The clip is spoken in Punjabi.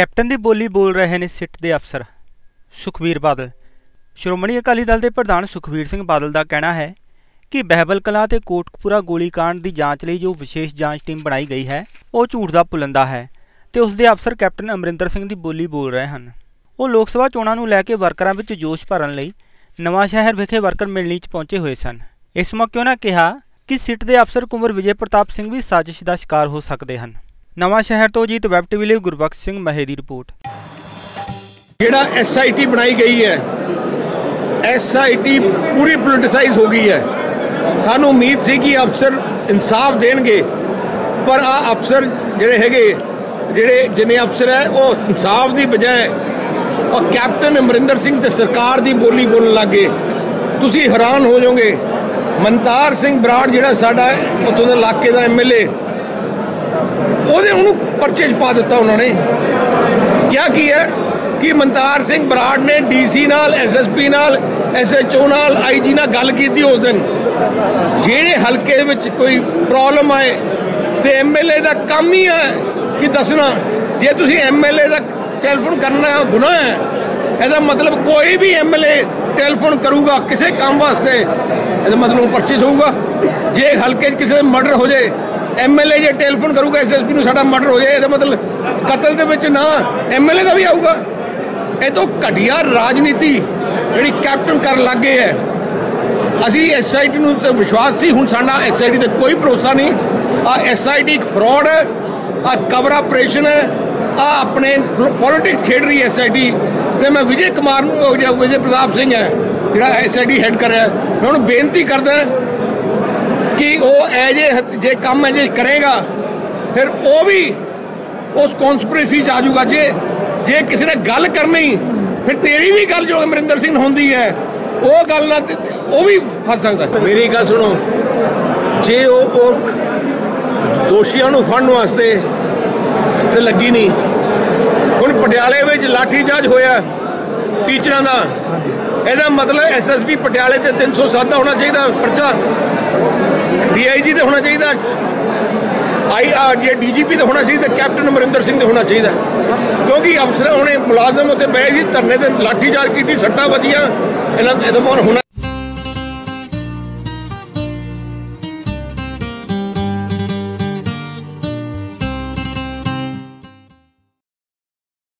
ਕੈਪਟਨ ਦੀ ਬੋਲੀ ਬੋਲ ਰਹੇ ਨੇ ਸਿੱਟ ਦੇ ਅਫਸਰ। ਸੁਖਬੀਰ ਬਾਦਲ। ਸ਼੍ਰੋਮਣੀ ਅਕਾਲੀ ਦਲ ਦੇ ਪ੍ਰਧਾਨ ਸੁਖਬੀਰ ਸਿੰਘ ਬਾਦਲ ਦਾ ਕਹਿਣਾ ਹੈ ਕਿ ਬਹਿਬਲ ਕਲਾਂ ਤੇ ਕੋਟਕਪੂਰਾ ਗੋਲੀकांड ਦੀ ਜਾਂਚ ਲਈ ਜੋ ਵਿਸ਼ੇਸ਼ ਜਾਂਚ ਟੀਮ ਬਣਾਈ ਗਈ ਹੈ, ਉਹ ਝੂਠ ਦਾ ਪੁਲੰਦਾ ਹੈ ਤੇ ਉਸ ਦੇ ਅਫਸਰ ਕੈਪਟਨ ਅਮਰਿੰਦਰ ਸਿੰਘ ਦੀ ਬੋਲੀ ਬੋਲ ਰਹੇ ਹਨ। ਉਹ ਲੋਕ ਸਭਾ ਚੋਣਾਂ ਨੂੰ ਲੈ ਕੇ ਵਰਕਰਾਂ ਵਿੱਚ ਜੋਸ਼ ਭਰਨ ਲਈ ਨਵਾਂ ਸ਼ਹਿਰ ਵਿਖੇ ਵਰਕਰ ਮਿਲਣੀ 'ਚ ਪਹੁੰਚੇ ਹੋਏ ਸਨ। ਇਸ ਮੌਕੇ ਉਹਨਾਂ ਕਿਹਾ ਕਿ ਸਿੱਟ ਦੇ ਅਫਸਰ ਕੁੰਵਰ ਵਿਜੇ ਪ੍ਰਤਾਪ ਸਿੰਘ ਵੀ ਸਾਜ਼ਿਸ਼ ਦਾ ਸ਼ਿਕਾਰ ਹੋ ਸਕਦੇ ਹਨ। ਨਵਾਂ ਸ਼ਹਿਰ ਤੋਂ ਜੀਤ ਵੈਬ ਟੀਵੀ ਲਈ ਗੁਰਬਖਸ਼ ਸਿੰਘ ਮਹੇ ਦੀ ਰਿਪੋਰਟ। ਜਿਹੜਾ ਐਸਆਈਟੀ ਬਣਾਈ ਗਈ ਹੈ ਐਸਆਈਟੀ ਪੂਰੀ ਪੋਲਿਟਿਸਾਈਜ਼ ਹੋ ਗਈ ਹੈ। ਸਾਨੂੰ ਉਮੀਦ ਸੀ ਕਿ ਅਫਸਰ ਇਨਸਾਫ ਦੇਣਗੇ, ਪਰ ਆ ਅਫਸਰ ਜਿਹੜੇ ਹੈਗੇ, ਜਿਹੜੇ ਜਿੰਨੇ ਅਫਸਰ ਹੈ, ਉਹ ਇਨਸਾਫ ਦੀ ਬਜਾਏ ਉਹ ਕੈਪਟਨ ਅਮਰਿੰਦਰ ਸਿੰਘ ਤੇ ਸਰਕਾਰ ਦੀ ਬੋਲੀ ਬੋਲਣ ਲੱਗੇ ਤੁਸੀਂ ਹੈਰਾਨ ਹੋ ਜਾਓਗੇ ਮਨਤਾਰ ਸਿੰਘ ਬਰਾੜ ਜਿਹੜਾ ਸਾਡਾ ਉਤੋਂ ਦੇ ਇਲਾਕੇ ਦਾ ਐਮਐਲਏ ਉਹਦੇ ਉਹਨੂੰ ਪਰਚੇ 'ਚ ਪਾ ਦਿੱਤਾ ਉਹਨਾਂ ਨੇ। ਕਿਆ ਕੀ ਹੈ? ਕਿ ਮਨਤਾਰ ਸਿੰਘ ਬਰਾੜ ਨੇ ਡੀਸੀ ਨਾਲ ਐਸਐਸਪੀ ਨਾਲ ਐਸਐਚਓ ਨਾਲ ਆਈਜੀ ਨਾਲ ਗੱਲ ਕੀਤੀ ਉਸ ਦਿਨ? ਜਿਹੜੇ ਹਲਕੇ ਵਿੱਚ ਕੋਈ ਪ੍ਰੋਬਲਮ ਆਏ, ਤੇ ਐਮਐਲਏ ਦਾ ਕੰਮ ਹੀ ਹੈ ਕਿ ਦੱਸਣਾ। ਜੇ ਤੁਸੀਂ ਐਮਐਲਏ ਦਾ ਟੈਲੀਫੋਨ ਕਰਨਾ ਗੁਨਾਹ ਹੈ, ਇਹਦਾ ਮਤਲਬ ਕੋਈ ਵੀ ਐਮਐਲਏ ਟੈਲੀਫੋਨ ਕਰੂਗਾ ਕਿਸੇ ਕੰਮ ਵਾਸਤੇ, ਇਹਦਾ ਮਤਲਬ ਉਹ ਪਰਚੇ 'ਚ ਹੋਊਗਾ। ਜੇ ਹਲਕੇ 'ਚ ਕਿਸੇ ਦਾ ਮਰਡਰ ਹੋ ਜਾਏ ਐਮਐਲਏ ਜੇ ਟੈਲੀਫੋਨ ਕਰੂਗਾ ਐਸਐਸਪੀ ਨੂੰ ਸਾਡਾ ਮਰਡਰ ਹੋ ਜਾਏ, ਇਹਦਾ ਮਤਲਬ ਕਤਲ ਦੇ ਵਿੱਚ ਨਾ ਐਮਐਲਏ ਦਾ ਵੀ ਆਊਗਾ। ਇਹ ਤੋਂ ਘਟੀਆ ਰਾਜਨੀਤੀ ਜਿਹੜੀ ਕੈਪਟਨ ਕਰਨ ਲੱਗੇ ਹੈ। ਅਸੀਂ ਐਸਆਈਟੀ ਨੂੰ ਤੇ ਵਿਸ਼ਵਾਸ ਸੀ, ਹੁਣ ਸਾਡਾ ਐਸਆਈਟੀ ਤੇ ਕੋਈ ਭਰੋਸਾ ਨਹੀਂ। ਆ ਐਸਆਈਟੀ ਇੱਕ ਫਰਾਡ ਹੈ, ਆ ਕਵਰ ਆਪਰੇਸ਼ਨ ਹੈ, ਆ ਆਪਣੇ ਪੋਲਿਟਿਕਸ ਖੇਡ ਰਹੀ ਐਸਆਈਟੀ ਤੇ ਮੈਂ ਵਿਜੇ ਕੁਮਾਰ ਨੂੰ ਵਿਜੇ ਪ੍ਰਤਾਪ ਸਿੰਘ ਹੈ, ਜਿਹੜਾ ਐਸਆਈਟੀ ਹੈਡ ਕਰ ਰਿਹਾ ਮੈਂ ਉਹਨੂੰ ਬੇਨਤੀ ਕਰਦਾ ਕਿ ਉਹ ਐ ਜੇ ਜੇ ਕੰਮ ਐ ਜੇ ਕਰੇਗਾ, ਫਿਰ ਉਹ ਵੀ ਉਸ ਕਨਸਪੀਰੇਸੀ ਚ ਆ ਜਾਊਗਾ। ਜੇ ਜੇ ਕਿਸੇ ਨੇ ਗੱਲ ਕਰਨੀ, ਫਿਰ ਤੇਰੀ ਵੀ ਗੱਲ ਜੋ ਅਮਰਿੰਦਰ ਸਿੰਘ ਹੁੰਦੀ ਹੈ, ਉਹ ਗੱਲ ਨਾਲ ਉਹ ਵੀ ਫਸ ਸਕਦਾ ਮੇਰੀ ਗੱਲ ਸੁਣੋ, ਜੇ ਉਹ ਉਹ ਦੋਸ਼ੀਆਂ ਨੂੰ ਫੜਨ ਵਾਸਤੇ ਤੇ ਲੱਗੀ ਨਹੀਂ, ਹੁਣ ਪਟਿਆਲੇ ਵਿੱਚ ਲਾਠੀ ਚਾਰਜ ਹੋਇਆ ਟੀਚਰਾਂ ਦਾ, ਇਹਦਾ ਮਤਲਬ ਐਸਐਸਪੀ ਪਟਿਆਲੇ ਤੇ 307 ਦਾ ਹੋਣਾ ਚਾਹੀਦਾ ਪਰਚਾ। ਡੀਆਈਜੀ ਤੇ ਹੋਣਾ ਚਾਹੀਦਾ। ਆਈ ਆ ਜੇ ਡੀਜੀਪੀ ਤੇ ਹੋਣਾ ਚਾਹੀਦਾ, ਕੈਪਟਨ ਅਮਰਿੰਦਰ ਸਿੰਘ ਤੇ ਹੋਣਾ ਚਾਹੀਦਾ। ਕਿਉਂਕਿ ਅਫਸਰ ਹੁਣੇ ਮੁਲਾਜ਼ਮ ਉੱਤੇ ਬਹਿ ਜੀ ਧਰਨੇ ਤੇ ਲਾਠੀ ਚਾਰਜ ਕੀਤੀ, ਸੱਟਾਂ ਵੱਜੀਆਂ, ਇਹਨਾਂ ਇਹਦਾ ਹੋਣਾ